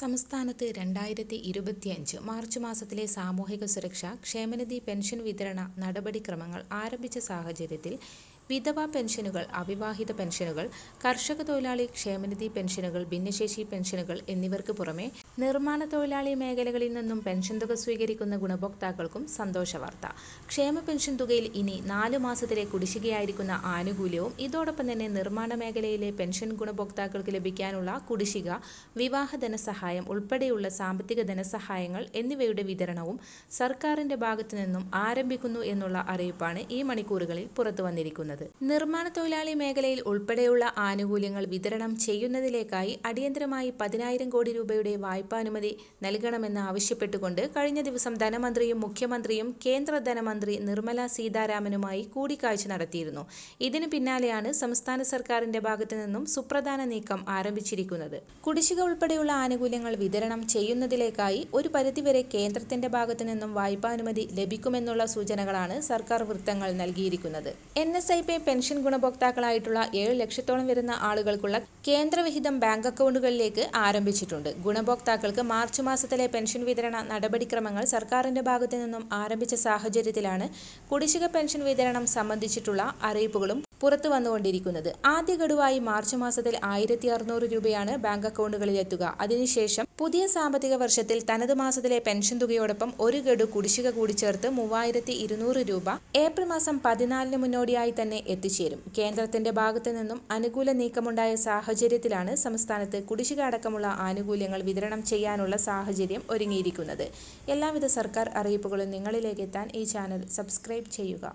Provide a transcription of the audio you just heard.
സംസ്ഥാനത്ത് രണ്ടായിരത്തി ഇരുപത്തിയഞ്ച് മാർച്ച് മാസത്തിലെ സാമൂഹിക സുരക്ഷ ക്ഷേമനിധി പെൻഷൻ വിതരണ നടപടിക്രമങ്ങൾ ആരംഭിച്ച സാഹചര്യത്തിൽ വിധവാ പെൻഷനുകൾ അവിവാഹിത പെൻഷനുകൾ കർഷക തൊഴിലാളി ക്ഷേമനിധി പെൻഷനുകൾ ഭിന്നശേഷി പെൻഷനുകൾ എന്നിവർക്ക് പുറമെ നിർമ്മാണ തൊഴിലാളി മേഖലകളിൽ നിന്നും പെൻഷൻ തുക സ്വീകരിക്കുന്ന ഗുണഭോക്താക്കൾക്കും സന്തോഷവാർത്ത ക്ഷേമ പെൻഷൻ തുകയിൽ ഇനി നാലു മാസത്തിലെ കുടിശ്ശികയായിരിക്കുന്ന ആനുകൂല്യവും ഇതോടൊപ്പം തന്നെ നിർമ്മാണ മേഖലയിലെ പെൻഷൻ ഗുണഭോക്താക്കൾക്ക് ലഭിക്കാനുള്ള കുടിശ്ശിക വിവാഹ ധനസഹായം ഉൾപ്പെടെയുള്ള സാമ്പത്തിക ധനസഹായങ്ങൾ എന്നിവയുടെ വിതരണവും സർക്കാരിന്റെ ഭാഗത്തു നിന്നും ആരംഭിക്കുന്നു എന്നുള്ള അറിയിപ്പാണ് ഈ മണിക്കൂറുകളിൽ പുറത്തു വന്നിരിക്കുന്നത് നിർമ്മാണ തൊഴിലാളി മേഖലയിൽ ഉൾപ്പെടെയുള്ള ആനുകൂല്യങ്ങൾ വിതരണം ചെയ്യുന്നതിലേക്കായി അടിയന്തരമായി പതിനായിരം കോടി രൂപയുടെ വായ്പാനുമതി നൽകണമെന്ന് ആവശ്യപ്പെട്ടുകൊണ്ട് കഴിഞ്ഞ ദിവസം ധനമന്ത്രിയും മുഖ്യമന്ത്രിയും കേന്ദ്ര ധനമന്ത്രി നിർമ്മല സീതാരാമനുമായി കൂടിക്കാഴ്ച നടത്തിയിരുന്നു. ഇതിനു പിന്നാലെയാണ് സംസ്ഥാന സർക്കാരിന്റെ ഭാഗത്തു നിന്നും സുപ്രധാന നീക്കം ആരംഭിച്ചിരിക്കുന്നത്. കുടിശ്ശിക ഉൾപ്പെടെയുള്ള ആനുകൂല്യങ്ങൾ വിതരണം ചെയ്യുന്നതിലേക്കായി ഒരു പരിധിവരെ കേന്ദ്രത്തിന്റെ ഭാഗത്തു നിന്നും വായ്പാനുമതി ലഭിക്കുമെന്നുള്ള സൂചനകളാണ് സർക്കാർ വൃത്തങ്ങൾ നൽകിയിരിക്കുന്നത്. N S I P pension ഗുണഭോക്താക്കളായിട്ടുള്ള ഏഴ് ലക്ഷത്തോളം വരുന്ന ആളുകൾക്കുള്ള കേന്ദ്രവിഹിതം ബാങ്ക് അക്കൗണ്ടുകളിലേക്ക് ആരംഭിച്ചിട്ടുണ്ട്. ഗുണഭോക്താക്കൾക്ക് മാർച്ച് മാസത്തിലെ പെൻഷൻ വിതരണ നടപടിക്രമങ്ങൾ സർക്കാരിന്റെ ഭാഗത്തു നിന്നും ആരംഭിച്ച സാഹചര്യത്തിലാണ് കുടിശ്ശിക പെൻഷൻ വിതരണം സംബന്ധിച്ചിട്ടുള്ള അറിയിപ്പുകളും പുറത്തു വന്നുകൊണ്ടിരിക്കുന്നത്. ആദ്യ ഗഡുവായി മാർച്ച് മാസത്തിൽ ആയിരത്തി അറുന്നൂറ് രൂപയാണ് ബാങ്ക് അക്കൗണ്ടുകളിൽ എത്തുക. അതിനുശേഷം പുതിയ സാമ്പത്തിക വർഷത്തിൽ തനത് മാസത്തിലെ പെൻഷൻ തുകയോടൊപ്പം ഒരു ഗഡു കുടിശ്ശിക കൂടി ചേർത്ത് മൂവായിരത്തി ഇരുന്നൂറ് രൂപ ഏപ്രിൽ മാസം പതിനാലിന് മുന്നോടിയായി തന്നെ എത്തിച്ചേരും. കേന്ദ്രത്തിന്റെ ഭാഗത്തു നിന്നും അനുകൂല നീക്കമുണ്ടായ സാഹചര്യത്തിലാണ് സംസ്ഥാനത്ത് കുടിശ്ശിക അടക്കമുള്ള ആനുകൂല്യങ്ങൾ വിതരണം ചെയ്യാനുള്ള സാഹചര്യം ഒരുങ്ങിയിരിക്കുന്നത്. എല്ലാവിധ സർക്കാർ അറിയിപ്പുകളും നിങ്ങളിലേക്ക് എത്താൻ ഈ ചാനൽ സബ്സ്ക്രൈബ് ചെയ്യുക.